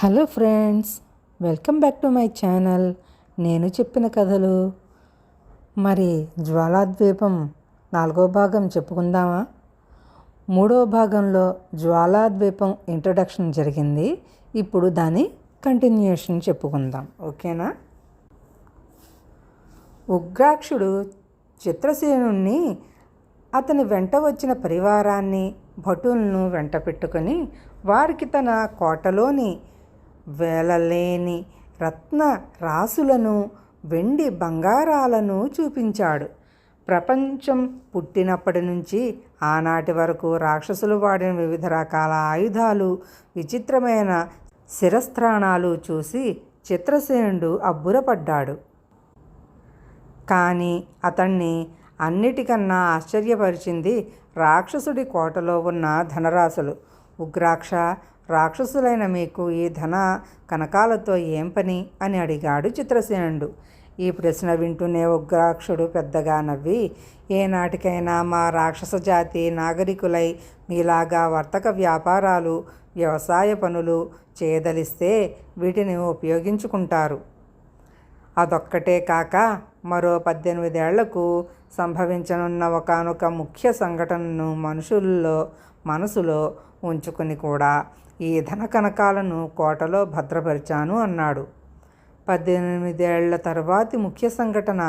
Hello friends welcome back to my channel. నేను చెప్పిన కథలు. మరి జ్వాలాద్వీపం నాలుగో భాగం చెప్పుకుందామా? మూడో భాగంలో జ్వాలాద్వీపం ఇంట్రడక్షన్ జరిగింది. ఇప్పుడు దాని కంటిన్యూషన్ చెప్పుకుందాం. ఓకేనా? ఉగ్రాక్షుడు చిత్రసేనుణ్ణి అతని వెంట వచ్చిన పరివారాన్ని భటులను వెంట పెట్టుకొని వారికి తన కోటలోని వేలలేని రత్న రాసులను వెండి బంగారాలను చూపించాడు. ప్రపంచం పుట్టినప్పటి నుంచి ఆనాటి వరకు రాక్షసులు వాడిన వివిధ రకాల ఆయుధాలు విచిత్రమైన శిరస్త్రాణాలు చూసి చిత్రసేనుడు అబ్బురపడ్డాడు. కానీ అతన్ని అన్నిటికన్నా ఆశ్చర్యపరిచింది రాక్షసుడి కోటలో ఉన్న ధనరాశులు. ఉగ్రాక్ష రాక్షసులైన మీకు ఈ ధన కనకాలతో ఏం పని? అని అడిగాడు చిత్రసేనుడు. ఈ ప్రశ్న వింటూనే ఉగ్రాక్షుడు పెద్దగా నవ్వి ఏనాటికైనా మా రాక్షస జాతి నాగరికులై మీలాగా వర్తక వ్యాపారాలు వ్యవసాయ పనులు చేయదలిస్తే వీటిని ఉపయోగించుకుంటారు. అదొక్కటే కాక మరో పద్దెనిమిదేళ్ళకు సంభవించనున్న ఒకనొక ముఖ్య సంఘటనను మనుషుల్లో మనసులో ఉంచుకుని కూడా ఈ ధన కనకాలను కోటలో భద్రపరిచాను అన్నాడు. పద్దెనిమిదేళ్ళ తర్వాతి ముఖ్య సంఘటన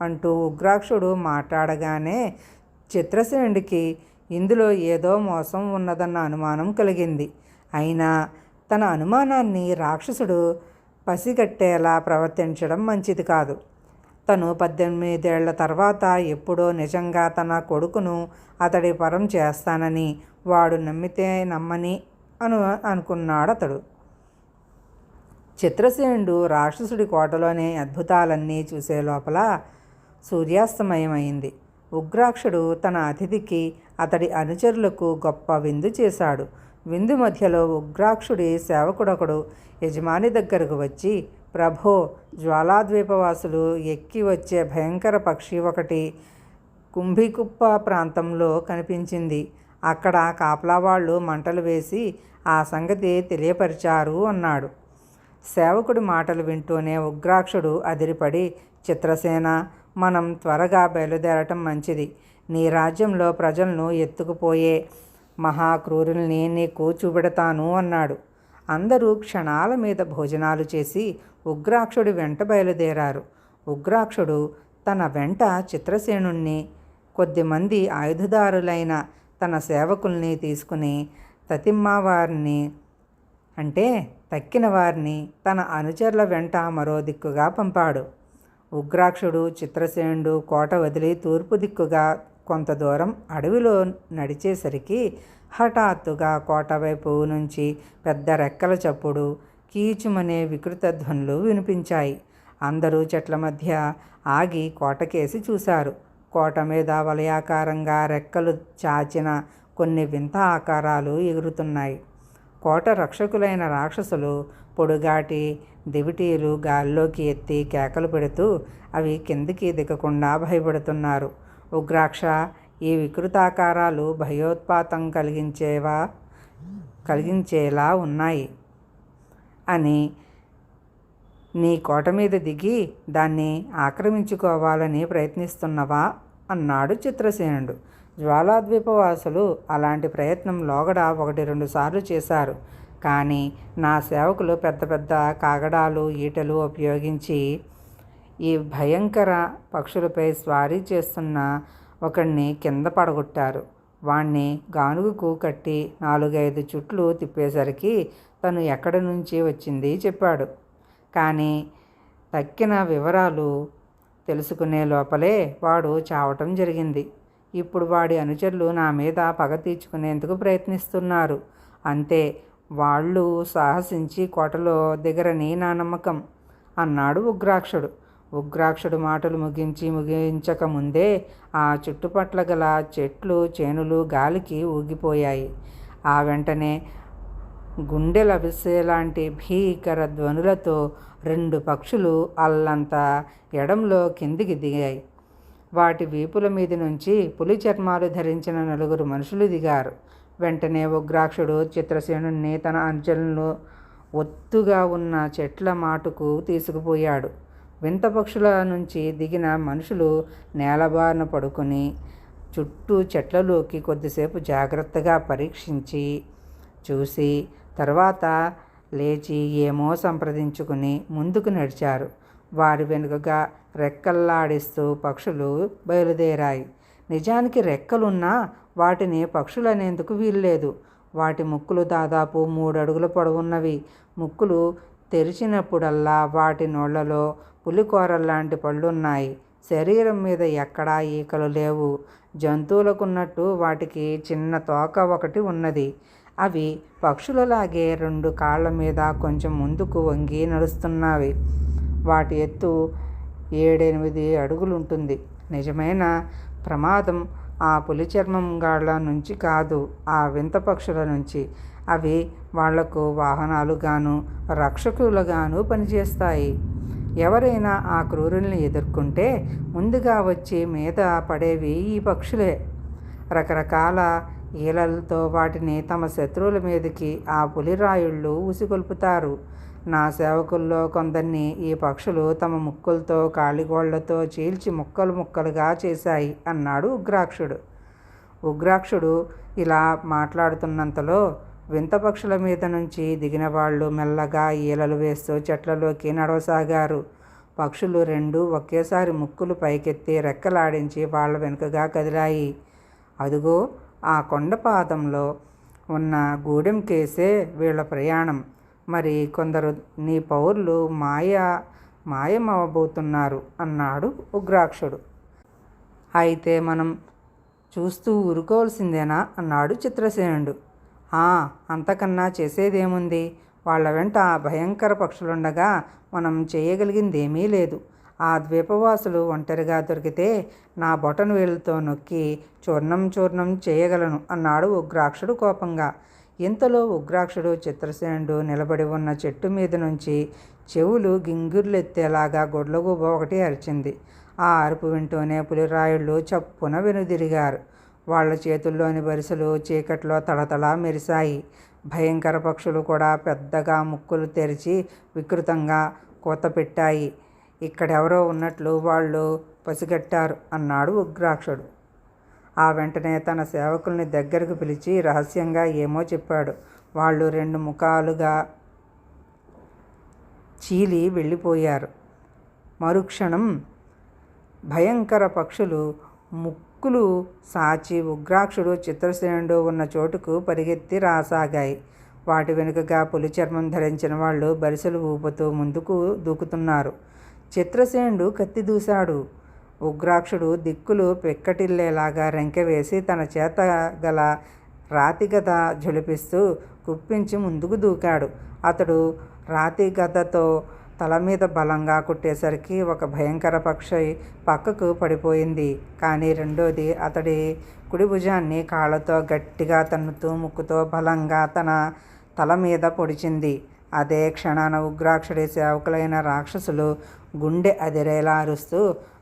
అంటూ ఉగ్రాక్షుడు మాట్లాడగానే చిత్రసేనుడికి ఇందులో ఏదో మోసం ఉన్నదన్న అనుమానం కలిగింది. అయినా తన అనుమానాన్ని రాక్షసుడు పసిగట్టేలా ప్రవర్తించడం మంచిది కాదు. తను పద్దెనిమిదేళ్ళ తర్వాత ఎప్పుడో నిజంగా తన కొడుకును అతడి పరం చేస్తానని వాడు నమ్మితే నమ్మని అను అనుకున్నాడు అతడు. చిత్రసేనుడు రాక్షసుడి కోటలోని అద్భుతాలన్నీ చూసే లోపల సూర్యాస్తమయమైంది. ఉగ్రాక్షుడు తన అతిథికి అతడి అనుచరులకు గొప్ప విందు చేశాడు. విందు మధ్యలో ఉగ్రాక్షుడి సేవకుడొకడు యజమాని దగ్గరకు వచ్చి ప్రభో జ్వాలాద్వీపవాసులు ఎక్కి వచ్చే భయంకర పక్షి ఒకటి కుంభికుప్ప ప్రాంతంలో కనిపించింది. అక్కడ కాపలా వాళ్ళు మంటలు వేసి ఆ సంగతి తెలియపరిచారు అన్నాడు. సేవకుడి మాటలు వింటూనే ఉగ్రాక్షుడు అదిరిపడి చిత్రసేన మనం త్వరగా బయలుదేరటం మంచిది. నీ రాజ్యంలో ప్రజలను ఎత్తుకుపోయే మహాక్రూరుల్ని నీకు చూపెడతాను అన్నాడు. అందరూ క్షణాల మీద భోజనాలు చేసి ఉగ్రాక్షుడి వెంట బయలుదేరారు. ఉగ్రాక్షుడు తన వెంట చిత్రసేనుణ్ణి కొద్దిమంది ఆయుధదారులైన తన సేవకుల్ని తీసుకుని తతిమ్మ వారిని అంటే తక్కిన వారిని తన అనుచరుల వెంట మరో దిక్కుగా పంపాడు. ఉగ్రాక్షుడు చిత్రసేనుడు కోట వదిలి తూర్పు దిక్కుగా కొంత దూరం అడవిలో నడిచేసరికి హఠాత్తుగా కోట వైపు నుంచి పెద్ద రెక్కల చప్పుడు కీచుమనే వికృత ధ్వనులు వినిపించాయి. అందరూ చెట్ల మధ్య ఆగి కోటకేసి చూశారు. కోట మీద వలయాకారంగా రెక్కలు చాచిన కొన్ని వింత ఆకారాలు ఎగురుతున్నాయి. కోట రక్షకులైన రాక్షసులు పొడుగాటి దివిటీలు గాల్లోకి ఎత్తి కేకలు పెడుతూ అవి కిందికి దిగకుండా భయపడుతున్నారు. ఉగ్రాక్ష ఈ వికృతాకారాలు భయోత్పాతం కలిగించేవా కలిగించేలా ఉన్నాయి అని నీ కోట మీద దిగి దాన్ని ఆక్రమించుకోవాలని ప్రయత్నిస్తున్నవా? అన్నాడు చిత్రసేనుడు. జ్వాలాద్వీపవాసులు అలాంటి ప్రయత్నం లోగడ ఒకటి రెండు సార్లు చేశారు. కానీ నా సేవకులు పెద్ద పెద్ద కాగడాలు ఈటలు ఉపయోగించి ఈ భయంకర పక్షులపై స్వారీ చేస్తున్న ఒకడిని కింద పడగొట్టారు. వాణ్ణి గానుగుకు కట్టి నాలుగైదు చుట్లు తిప్పేసరికి తను ఎక్కడి నుంచి వచ్చింది చెప్పాడు. కానీ తక్కిన వివరాలు తెలుసుకునే లోపలే వాడు చావటం జరిగింది. ఇప్పుడు వాడి అనుచరులు నా మీద పగ తీర్చుకునేందుకు ప్రయత్నిస్తున్నారు. అంతే వాళ్ళు సాహసించి కోటలో దిగరని నా నమ్మకం అన్నాడు ఉగ్రాక్షుడు. ఉగ్రాక్షుడు మాటలు ముగించి ముగించక ముందే ఆ చుట్టుపట్ల గల చెట్లు చేనులు గాలికి ఊగిపోయాయి. ఆ వెంటనే గుండెల విసేలాంటి భీకర ధ్వనులతో రెండు పక్షులు అల్లంత ఎడంలో కిందికి దిగాయి. వాటి వీపుల మీద నుంచి పులి చర్మాలు ధరించిన నలుగురు మనుషులు దిగారు. వెంటనే ఉగ్రాక్షుడు చిత్రసేనుణ్ణి తన అంచెలను ఒత్తుగా ఉన్న చెట్ల మాటుకు తీసుకుపోయాడు. వింత పక్షుల నుంచి దిగిన మనుషులు నేలబారిన పడుకొని చుట్టూ చెట్లలోకి కొద్దిసేపు జాగ్రత్తగా పరీక్షించి చూసి తర్వాత లేచి ఏమో సంప్రదించుకుని ముందుకు నడిచారు. వారి వెనుకగా రెక్కల్లాడిస్తూ పక్షులు బయలుదేరాయి. నిజానికి రెక్కలున్నా వాటిని పక్షులనేందుకు వీల్లేదు. వాటి ముక్కులు దాదాపు మూడు అడుగుల పొడవున్నవి. ముక్కులు తెరిచినప్పుడల్లా వాటి నోళ్ళలో పులికూరల్లాంటి పళ్ళున్నాయి. శరీరం మీద ఎక్కడా ఈకలు లేవు. జంతువులకున్నట్టు వాటికి చిన్న తోక ఒకటి ఉన్నది. అవి పక్షులలాగే రెండు కాళ్ళ మీద కొంచెం ముందుకు వంగి నడుస్తున్నవి. వాటి ఎత్తు ఏడెనిమిది అడుగులుంటుంది. నిజమైన ప్రమాదం ఆ పులి చర్మం గాళ్ళ నుంచి కాదు ఆ వింత పక్షుల నుంచి. అవి వాళ్ళకు వాహనాలుగాను రక్షకులుగాను పనిచేస్తాయి. ఎవరైనా ఆ క్రూరుల్ని ఎదుర్కొంటే ముందుగా వచ్చి మీద పడేవి ఈ పక్షులే. రకరకాల ఈలలతో వాటిని తమ శత్రువుల మీదకి ఆ పులిరాయుళ్ళు ఉసిగొల్పుతారు నా సేవకుల్లో కొందరిని ఈ పక్షులు తమ ముక్కులతో కాళిగోళ్ళతో చీల్చి ముక్కలు ముక్కలుగా చేశాయి అన్నాడు ఉగ్రాక్షుడు. ఉగ్రాక్షుడు ఇలా మాట్లాడుతున్నంతలో వింత పక్షుల మీద నుంచి దిగిన వాళ్ళు మెల్లగా ఈలలు వేస్తూ చెట్లలోకి నడవసాగారు. పక్షులు రెండు ఒకేసారి ముక్కులు పైకెత్తి రెక్కలాడించి వాళ్ళ వెనుకగా కదిలాయి. అదుగో ఆ కొండపాదంలో ఉన్న గూడెం కేసే వీళ్ళ ప్రయాణం. మరి కొందరు నీ పౌరులు మాయ మాయమవబోతున్నారు అన్నాడు ఉగ్రాక్షుడు. అయితే మనం చూస్తూ ఊరుకోవాల్సిందేనా అన్నాడు చిత్రసేనుడు. అంతకన్నా చేసేదేముంది? వాళ్ళ వెంట ఆ భయంకర పక్షులుండగా మనం చేయగలిగిందేమీ లేదు. ఆ ద్వీపవాసులు ఒంటరిగా దొరికితే నా బొటన్ వేలుతో నొక్కి చూర్ణం చూర్ణం చేయగలను అన్నాడు ఉగ్రాక్షుడు కోపంగా. ఇంతలో ఉగ్రాక్షుడు చిత్రసేనుడు నిలబడి ఉన్న చెట్టు మీద నుంచి చెవులు గింగుర్లెత్తేలాగా గొడ్లగూబ ఒకటి అరిచింది. ఆ అరుపు వింటూనే పులిరాయుళ్ళు చప్పున వెనుదిరిగారు. వాళ్ళ చేతుల్లోని వరుసలు చీకట్లో తళతళ మెరిశాయి. భయంకర పక్షులు కూడా పెద్దగా ముక్కులు తెరిచి వికృతంగా కూత పెట్టాయి ఇక్కడెవరో ఉన్నట్లు వాళ్ళు పసిగట్టారు అన్నాడు ఉగ్రాక్షుడు. ఆ వెంటనే తన సేవకుల్ని దగ్గరకు పిలిచి రహస్యంగా ఏమో చెప్పాడు. వాళ్ళు రెండు ముఖాలుగా చీలి వెళ్ళిపోయారు. మరుక్షణం భయంకర పక్షులు ముక్కులు సాచి ఉగ్రాక్షుడు చిత్రసేనుడు ఉన్న చోటుకు పరిగెత్తి రాసాగాయి. వాటి వెనుకగా పులి చర్మం ధరించిన వాళ్ళు బరిసెలు ఊపుతూ ముందుకు దూకుతున్నారు. చిత్రసేనుడు కత్తి దూశాడు. ఉగ్రాక్షుడు దిక్కులు పెక్కటిల్లేలాగా రెంకెవేసి తన చేత గల రాతిగత ఝులిపిస్తూ కుప్పించి ముందుకు దూకాడు. అతడు రాతిగతతో తల మీద బలంగా కుట్టేసరికి ఒక భయంకర పక్షి పక్కకు పడిపోయింది. కానీ రెండోది అతడి కుడి భుజాన్ని కాళ్ళతో గట్టిగా తన్నుతూ ముక్కుతో బలంగా తన తల మీద పొడిచింది. అదే క్షణాన ఉగ్రాక్షుడి సేవకులైన రాక్షసులు గుండె అదిరేలా అరుస్తూ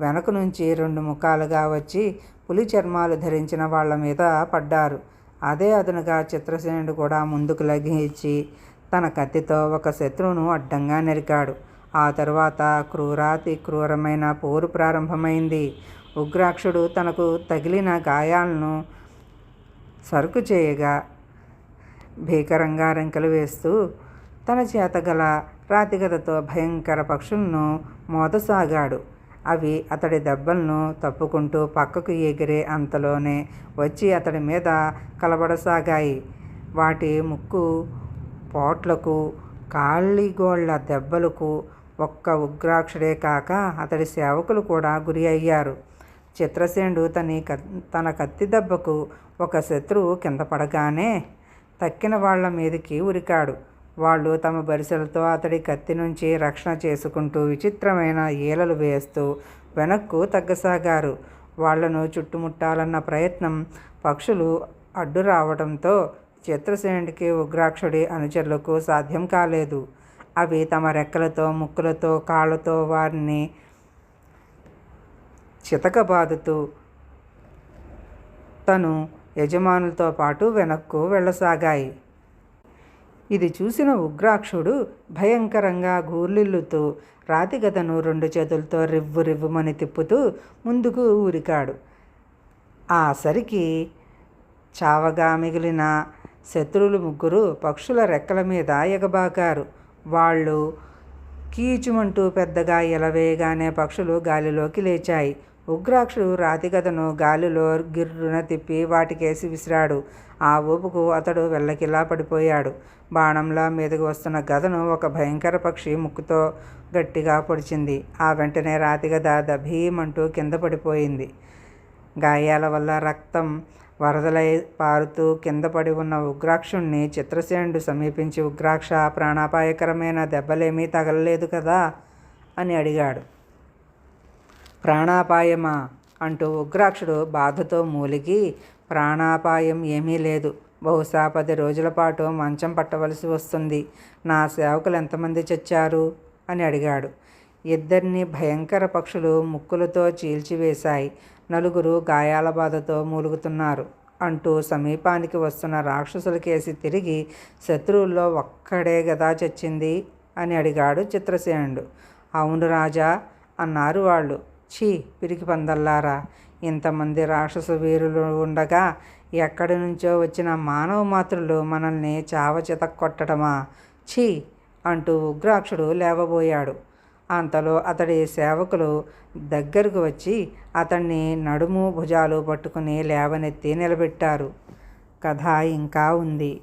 వెనక నుంచి రెండు ముఖాలుగా వచ్చి పులి చర్మాలు ధరించిన వాళ్ళ మీద పడ్డారు. అదే అదునుగా చిత్రసేనుడు కూడా ముందుకు లఘించి తన కత్తితో ఒక శత్రువును అడ్డంగా నరికాడు. ఆ తరువాత క్రూరాతి క్రూరమైన పోరు ప్రారంభమైంది. ఉగ్రాక్షుడు తనకు తగిలిన గాయాలను సరుకు చేయగా భీకరంగా రెంకలు వేస్తూ తన చేతగల రాతిగతతో భయంకర పక్షులను మోదసాగాడు. అవి అతడి దెబ్బలను తప్పుకుంటూ పక్కకు ఎగిరే అంతలోనే వచ్చి అతడి మీద కలబడసాగాయి. వాటి ముక్కు పోట్లకు కాళ్ళిగోళ్ళ దెబ్బలకు ఒక్క ఉగ్రాక్షుడే కాక అతడి సేవకులు కూడా గురి అయ్యారు. చిత్రసేనుడు తని తన కత్తి దెబ్బకు ఒక శత్రువు కింద పడగానే తక్కిన వాళ్ళ మీదకి ఉరికాడు. వాళ్ళు తమ బరిసెలతో అతడి కత్తి నుంచి రక్షణ చేసుకుంటూ విచిత్రమైన ఈలలు వేస్తూ వెనక్కు తగ్గసాగారు. వాళ్ళను చుట్టుముట్టాలన్న ప్రయత్నం పక్షులు అడ్డు రావడంతో చిత్రసేనుడికి ఉగ్రాక్షుడి అనుచరులకు సాధ్యం కాలేదు. అవి తమ రెక్కలతో ముక్కులతో కాళ్ళతో వారిని చితకబాదుతూ తను యజమానులతో పాటు వెనక్కు వెళ్ళసాగాయి. ఇది చూసిన ఉగ్రాక్షుడు భయంకరంగా గూర్లిల్లుతూ రాతిగతను రెండు చేతులతో రివ్వు రివ్వుమని తిప్పుతూ ముందుకు ఊరికాడు. ఆ సరికి చావగా మిగిలిన శత్రువులు ముగ్గురు పక్షుల రెక్కల మీద ఎగబాకారు వాళ్ళు కీచుమంటూ పెద్దగా ఎలవేయగానే పక్షులు గాలిలోకి లేచాయి. ఉగ్రాక్షుడు రాతిగదను గాలిలో గిర్రున తిప్పి వాటికేసి విసిరాడు. ఆ ఊపుకు అతడు వెళ్ళకిలా పడిపోయాడు. బాణంలా మీదకి వస్తున్న గదను ఒక భయంకర పక్షి ముక్కుతో గట్టిగా పొడిచింది. ఆ వెంటనే రాతిగద దభీమంటూ కింద పడిపోయింది. గాయాల వల్ల రక్తం వరదలై పారుతూ కింద పడి ఉన్న ఉగ్రాక్షుణ్ణి చిత్రసేనుడు సమీపించి ఉగ్రాక్ష ప్రాణాపాయకరమైన దెబ్బలేమీ తగలలేదు కదా అని అడిగాడు. ప్రాణాపాయమా అంటూ ఉగ్రాక్షుడు బాధతో మూలిగి ప్రాణాపాయం ఏమీ లేదు. బహుశా పది రోజుల పాటు మంచం పట్టవలసి వస్తుంది. నా సేవకులు ఎంతమంది చచ్చారు అని అడిగాడు. ఇద్దరిని భయంకర పక్షులు ముక్కులతో చీల్చివేశాయి. నలుగురు గాయాల బాధతో మూలుగుతున్నారు అంటూ సమీపానికి వస్తున్న రాక్షసులకేసి తిరిగి శత్రువుల్లో ఒక్కడే గదా చచ్చింది అని అడిగాడు చిత్రసేనుడు. అవును రాజా అన్నారు వాళ్ళు. ఛీ పిరికి పందల్లారా ఇంతమంది రాక్షస వీరులు ఉండగా ఎక్కడి నుంచో వచ్చిన మానవ మాతృలు మనల్ని చావ కొట్టడమా? ఛీ అంటూ ఉగ్రాక్షుడు లేవబోయాడు. అంతలో అతడి సేవకులు దగ్గరకు వచ్చి అతన్ని నడుము భుజాలు పట్టుకుని లేవనెత్తి నిలబెట్టారు. కథ ఇంకా ఉంది.